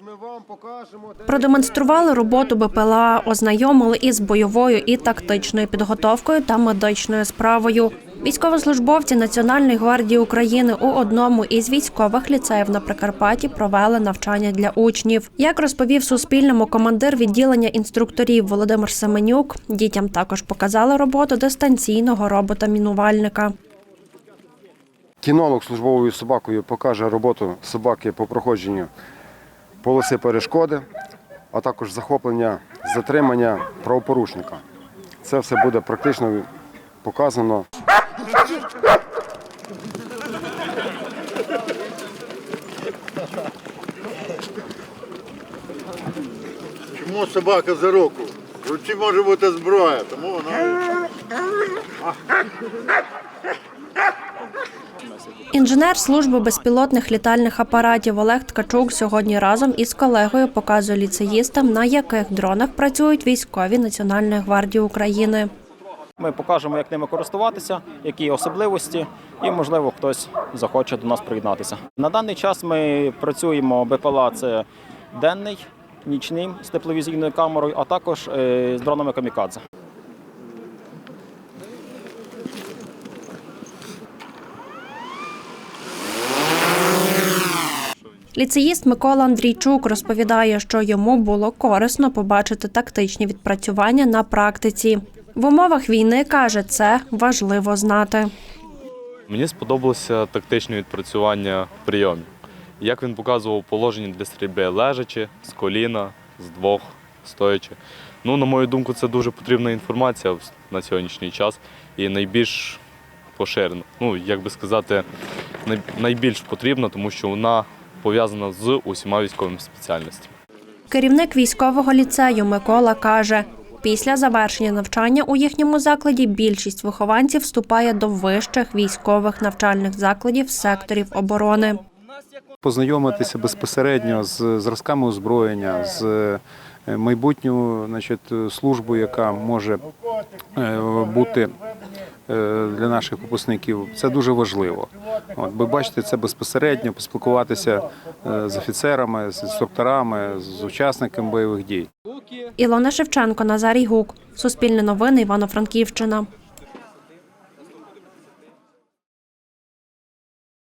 Зараз ми вам покажемо. де- Продемонстрували роботу БПЛА, ознайомили із бойовою і тактичною підготовкою та медичною справою. Військовослужбовці Національної гвардії України у одному із військових ліцеїв на Прикарпатті провели навчання для учнів. Як розповів Суспільному командир відділення інструкторів Володимир Семенюк, дітям також показали роботу дистанційного робота-мінувальника. Кінолог службовою собакою покаже роботу собаки по проходженню полоси перешкоди, а також захоплення, затримання правопорушника. Це все буде практично показано. Чому собака за руку? В може бути зброя, тому вона. Інженер служби безпілотних літальних апаратів Олег Ткачук сьогодні разом із колегою показує ліцеїстам, на яких дронах працюють військові Національної гвардії України. Ми покажемо, як ними користуватися, які особливості, і можливо хтось захоче до нас приєднатися. На даний час ми працюємо БПЛА це денний, нічний з тепловізійною камерою, а також е, з дронами камікадзе. Ліцеїст Микола Андрійчук розповідає, що йому було корисно побачити тактичні відпрацювання на практиці. В умовах війни каже, це важливо знати. Мені сподобалося тактичне відпрацювання прийомів. Як він показував положення для стрільби лежачи, з коліна, з двох, стоячи. Ну, на мою думку, це дуже потрібна інформація на сьогоднішній час і найбільш поширена. Ну, як би сказати, найбільш потрібна, тому що вона пов'язана з усіма військовими спеціальностями. Керівник військового ліцею Микола каже, після завершення навчання у їхньому закладі більшість вихованців вступає до вищих військових навчальних закладів секторів оборони. познайомитися безпосередньо з зразками озброєння, з е, майбутньою значить, службою, яка може е, бути для наших випускників. Це дуже важливо. От, ви бачите це безпосередньо, поспілкуватися е, з офіцерами, з інструкторами, з учасниками бойових дій. Ілона Шевченко, Назарій Гук. Суспільне новини Івано-Франківщина.